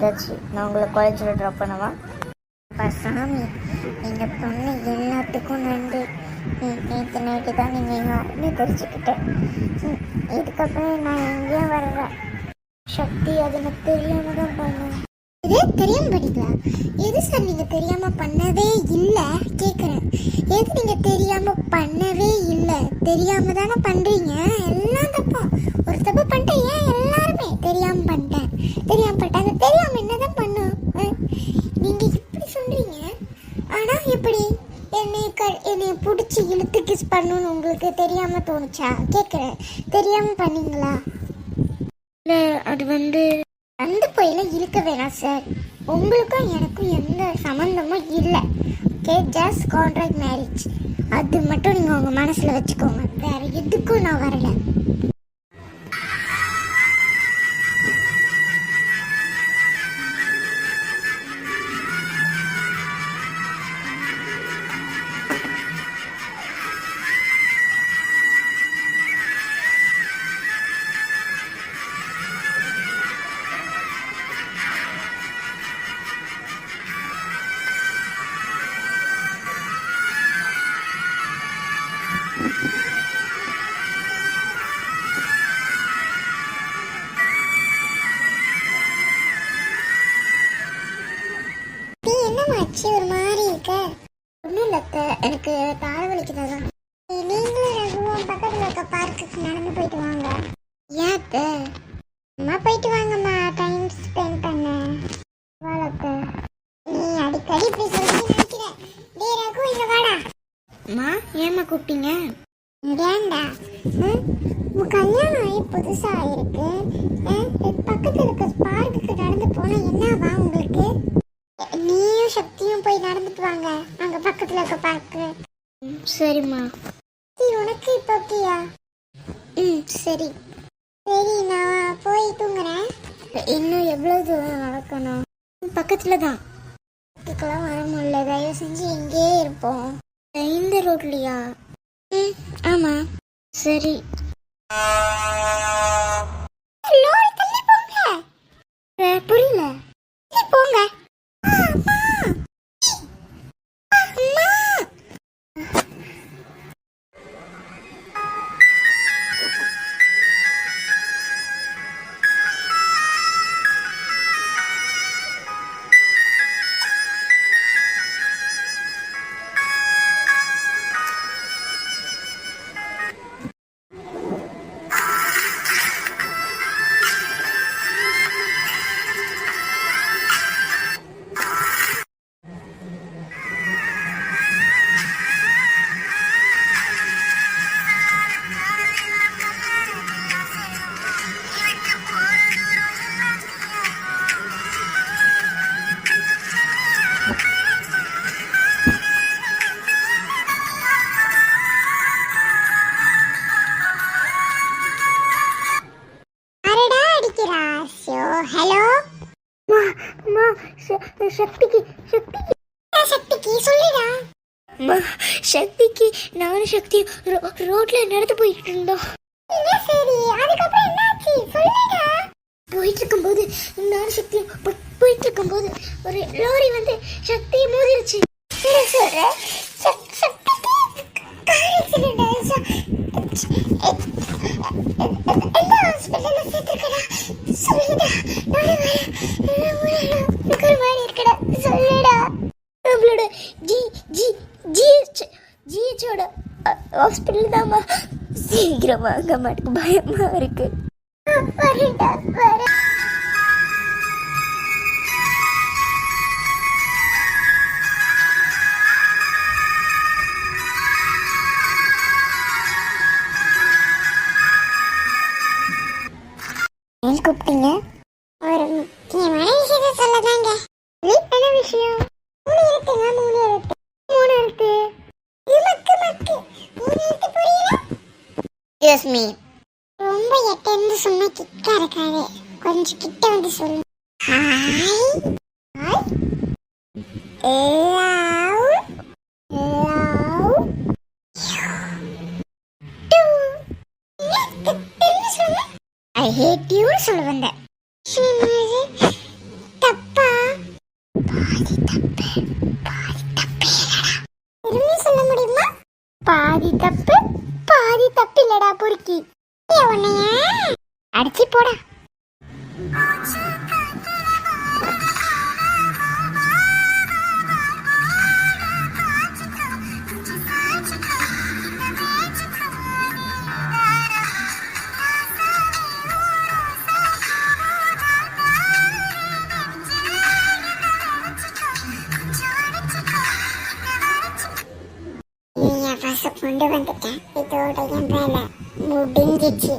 ஏதாச்சும் நான் உங்களை காலேஜில் ட்ராப் பண்ணவா? அப்பா சாமி நீங்கள் பொண்ணு எல்லாத்துக்கும் நன்றி. நேற்று நைட்டு தான் நீங்கள் யாருன்னு தெரிஞ்சுக்கிட்டேன் ம், இதுக்கப்புறம் நான் எங்கேயும் வர்றேன் சக்தி அது எனக்கு தெரியாம தான் பண்ணேன். இது தெரியாம பண்ணிக்கலாம் எது சார் நீங்க தெரியாம பண்ணவே இல்லை? கேட்குறேன் எது நீங்க தெரியாம பண்ணவே இல்லை? தெரியாம தானே பண்றீங்க? எல்லாம் தப்பா ஒரு தப்பு பண்ணிட்டேன் ஏன் எல்லாருமே தெரியாம பண்ணிட்டேன் தெரியாம பண்ணிட்டாங்க தெரியாம என்னதான் பண்ணும் அஹ், நீங்க இப்படி சொல்றீங்க ஆனா எப்படி? என்னை க என்னை பிடிச்சி இழுத்து கிஸ் பண்ணணும்னு உங்களுக்கு தெரியாமல் தோணுச்சா? கேட்குறேன் தெரியாமல் பண்ணீங்களா? இல்லை அது வந்து அந்த போயெல்லாம் இருக்க வேணாம் சார் உங்களுக்கும் எனக்கும் எந்த சம்மந்தமும் இல்லை. ஓகே ஜஸ்ட் கான்ட்ராக்ட் மேரேஜ் அது மட்டும் நீங்கள் உங்கள் மனசில் வச்சுக்கோங்க. வேறு எதுக்கும் நான் வரலை. என்னமாச்சு ஒரு மாதிரி இருக்க. ஒன்றும் இல்லை எனக்கு தாழ வலிக்குதான் நீங்களும் ரகுவும் பக்கத்தில் இருக்க பார்க்குக்கு நடந்து போயிட்டு வாங்க. ஏன் அத்தை? அம்மா போயிட்டு வாங்கம்மா. டைம் ஸ்பெண்ட் பண்ண. வாழத்த நீ அடிக்கடி இப்படி சொல்லி நினைக்கிறேன் டேய் ரகு இங்க வாடா. அம்மா ஏம்மா கூப்பிட்டீங்க? ஏண்டா ம்? உன் கல்யாணம் ஆகி புதுசா ஆயிருக்கு. ம்? பக்கத்துல இருக்க பார்க்குக்கு நடந்து போனா என்னவா உங்களுக்கு நீயும் சக்தியும் போய் நடந்துட்டு வாங்க. அங்க பக்கத்துல இருக்க பார்க்கு சரிம்மா. உனக்கு இப்போ ஓகேயா ம் சரி. சரி நான் போய் தூங்குறேன். இன்னும் எவ்வளோ தூரம் நடக்கணும்? பக்கத்துல தான். இதுக்கெல்லாம் வர முடியல. தயவு செஞ்சு இங்கேயே இருப்போம். இந்த ரோட்லையா? ம் ஆமாம் சரி. ஹலோ? அம்மா சக்திக்கு சக்திக்கு. சக்திக்கு சொல்லுடா. அம்மா சக்திக்கு நானும் சக்தி ரோட்ல நடந்து போயிட்டு இருந்தோம் சரி? அதுக்கப்புறம் என்னாச்சு? சொல்லுடா. போயிட்டு இருக்கும்போது நானும் சக்தியும் போ- போயிட்டு இருக்கும்போது ஒரு லோரி வந்து சக்தியை மோதிருச்சு. சொல்ற ஹாஸ்பிட்டல் சீக்கிரம் வாங்க மாட்டுக்கு பயமா இருக்கு. எஸ் ரொம்ப எட்ட இருந்து சும்மா கிட்டா இருக்காது கொஞ்சம் கிட்ட வந்து சொல்லு. Hi hi love love I hate you சொல்ல வந்தேன். தப்பு? சொல்ல முடியுமா? பாதி தப்பு. தப்பு இல்லடா பொறுக்கி உன்னைய. அடிச்சு போடா. கொண்டு வந்துட்டேன் இதோட என் வேலை முடிஞ்சிச்சு